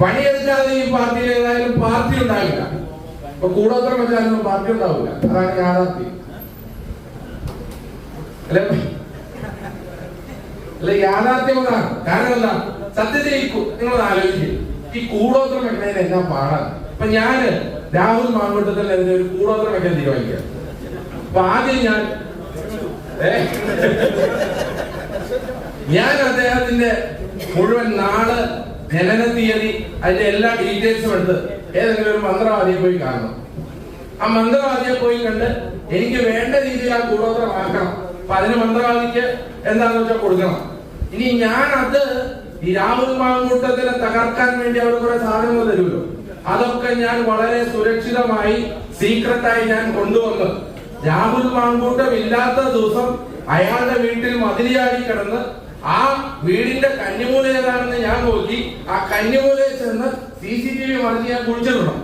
പണിയെടുക്കാതെ ഈ പാർട്ടിയിൽ ഏതായാലും പാർട്ടി ഉണ്ടാവില്ല. ഇപ്പൊ കൂടോത്രം വെച്ചാലൊന്നും പാർട്ടി ഉണ്ടാവില്ല. അതാണ് യാഥാർത്ഥ്യം. അല്ലെ? യാഥാർത്ഥ്യം അതാണ്. കാരണം എന്താ? സത്യത്തിൽ ഈ നിങ്ങൾ ആലോചിക്കും. ഈ കൂടോത്രം വെക്കുന്നതിന് എന്നാ പാടാണ് ഇപ്പൊ ഞാൻ രാഹുൽ മാങ്കൂട്ടത്തിൽ എന്റെ ഒരു കൂടോത്രം വെക്കാൻ തീരുമാനിക്കാം. അപ്പൊ ആദ്യം ഞാൻ ഞാൻ അദ്ദേഹത്തിന്റെ മുഴുവൻ നാൾ ജനന തീയതി അതിന്റെ എല്ലാ ഡീറ്റെയിൽസും എടുത്ത് ഏതെങ്കിലും ഒരു മന്ത്രവാദിയെ പോയി കാണണം. ആ മന്ത്രവാദിയെ പോയി കണ്ട് എനിക്ക് വേണ്ട രീതിയിൽ ആ കൂടോത്രം ആക്കണം. അപ്പൊ അതിന് മന്ത്രവാദിക്ക് എന്താണെന്ന് വെച്ചാൽ കൊടുക്കണം. ഇനി ഞാൻ അത് ഈ രാഹുൽ മാങ്കൂട്ടത്തിനെ തകർക്കാൻ വേണ്ടി അവർ കുറെ സാധനങ്ങൾ തരുമല്ലോ. അതൊക്കെ ഞാൻ വളരെ സുരക്ഷിതമായി സീക്രട്ടായി ഞാൻ കൊണ്ടുവന്ന് രാഹുൽ മാങ്കൂട്ടം ഇല്ലാത്ത ദിവസം അയാളുടെ വീട്ടിൽ മതിലിയാടി കിടന്ന് ആ വീടിന്റെ കന്നിമൂല ഏതാണെന്ന് ഞാൻ നോക്കി. ആ കന്നിമൂലയിൽ ചെന്ന് സി സി ടി വി മറിഞ്ഞ് ഞാൻ കുഴിച്ചിടണം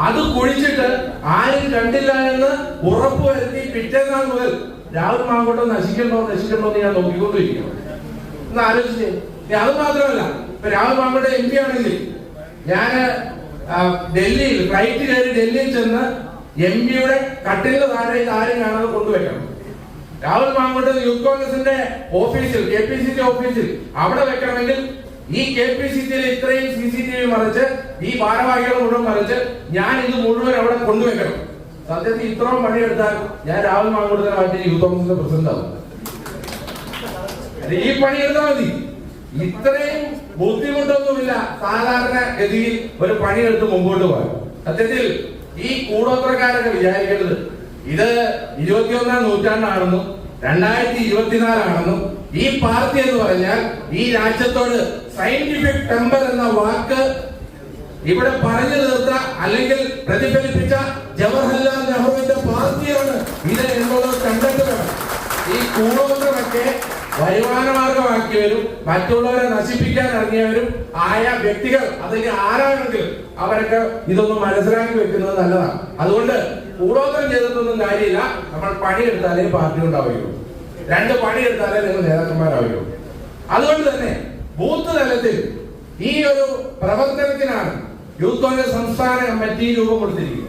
അത് കുഴിച്ചിട്ട് ആരും കണ്ടില്ല എന്ന് ഉറപ്പ് വരുത്തി പിറ്റേന്നാൾ മുതൽ രാഹുൽ മാങ്കോട്ടം നശിക്കണ്ടോ നശിക്കണ്ടോ എന്ന് ഞാൻ നോക്കിക്കൊണ്ടിരിക്കണം എന്ന് ആലോചിച്ചേ. അത് മാത്രമല്ല ഇപ്പൊ രാഹുൽ മാങ്കോട്ടെ എം പി ആണെങ്കിൽ ഞാൻ ഡൽഹിയിൽ ഫ്ലൈറ്റ് കയറി ഡൽഹിയിൽ ചെന്ന് എം പിയുടെ കട്ടിലിന് താഴെ ആരും കാണാതെ കൊണ്ടുവയ്ക്കണം രാഹുൽ മാങ്കോട്ട് യൂത്ത് കോൺഗ്രസിന്റെ ഓഫീസിൽ കെ പി സി സി ഓഫീസിൽ അവിടെ വെക്കണമെങ്കിൽ ഈ കെ പി സി സിയിൽ ഇത്രയും സി സി ടി വി മറിച്ച് ഈ ഭാരവാഹികൾ മുഴുവൻ മറിച്ച് ഞാൻ ഇത് മുഴുവൻ അവിടെ കൊണ്ടുവെക്കണം. സത്യത്തിൽ ഇത്രയും പണിയെടുത്താൽ ഞാൻ രാഹുൽ മാങ്കോട്ടിനെ മാറ്റി യൂത്ത് കോൺഗ്രസിന്റെ പ്രസിഡന്റ് ആവും. ഈ പണി എടുത്താൽ മതി. ഇത്രയും ബുദ്ധിമുട്ടൊന്നുമില്ല. സാധാരണ ഗതിയിൽ ഒരു പണിയെടുത്ത് മുമ്പോട്ട് പോകാൻ. സത്യത്തിൽ ഈ കൂടോത്രക്കാരൊക്കെ വിചാരിക്കുന്നത് ഇത് ഇരുപത്തിയൊന്നാം നൂറ്റാണ്ടാണെന്നും രണ്ടായിരത്തി ഇരുപത്തിനാലാണെന്നും ഈ പാർട്ടി എന്ന് പറഞ്ഞാൽ ഈ രാജ്യത്തോട് സയന്റിഫിക് ടെമ്പർ എന്ന വാക്ക് ഇവിടെ പറഞ്ഞു തീർത്ത അല്ലെങ്കിൽ പ്രതിഫലിപ്പിച്ച ജവഹർലാൽ നെഹ്റുവിന്റെ പാർട്ടിയാണ് ഇത് എന്നുള്ളത് കണ്ടെത്തുകയാണ്. ഈ കൂടോത്രമൊക്കെ വരുമാനമാർഗമാക്കിയവരും മറ്റുള്ളവരെ നശിപ്പിക്കാൻ ഇറങ്ങിയവരും ആയ വ്യക്തികൾ അതിന് ആരാണെങ്കിലും അവരൊക്കെ ഇതൊന്ന് മനസ്സിലാക്കി വെക്കുന്നത് നല്ലതാണ്. അതുകൊണ്ട് കൂടോത്രം ചെയ്തിട്ടൊന്നും കാര്യമില്ല. നമ്മൾ പണിയെടുത്താലേ പാർട്ടി ഉണ്ടാവുകയുള്ളൂ. രണ്ട് പണിയെടുത്താലേ നിങ്ങൾ നേതാക്കന്മാരാവുകയുള്ളൂ. അതുകൊണ്ട് തന്നെ ബൂത്ത് തലത്തിൽ ഈ ഒരു പ്രവർത്തനത്തിനാണ് യൂത്ത് കോൺഗ്രസ് സംസ്ഥാന കമ്മിറ്റി രൂപം കൊടുത്തിരിക്കുന്നത്.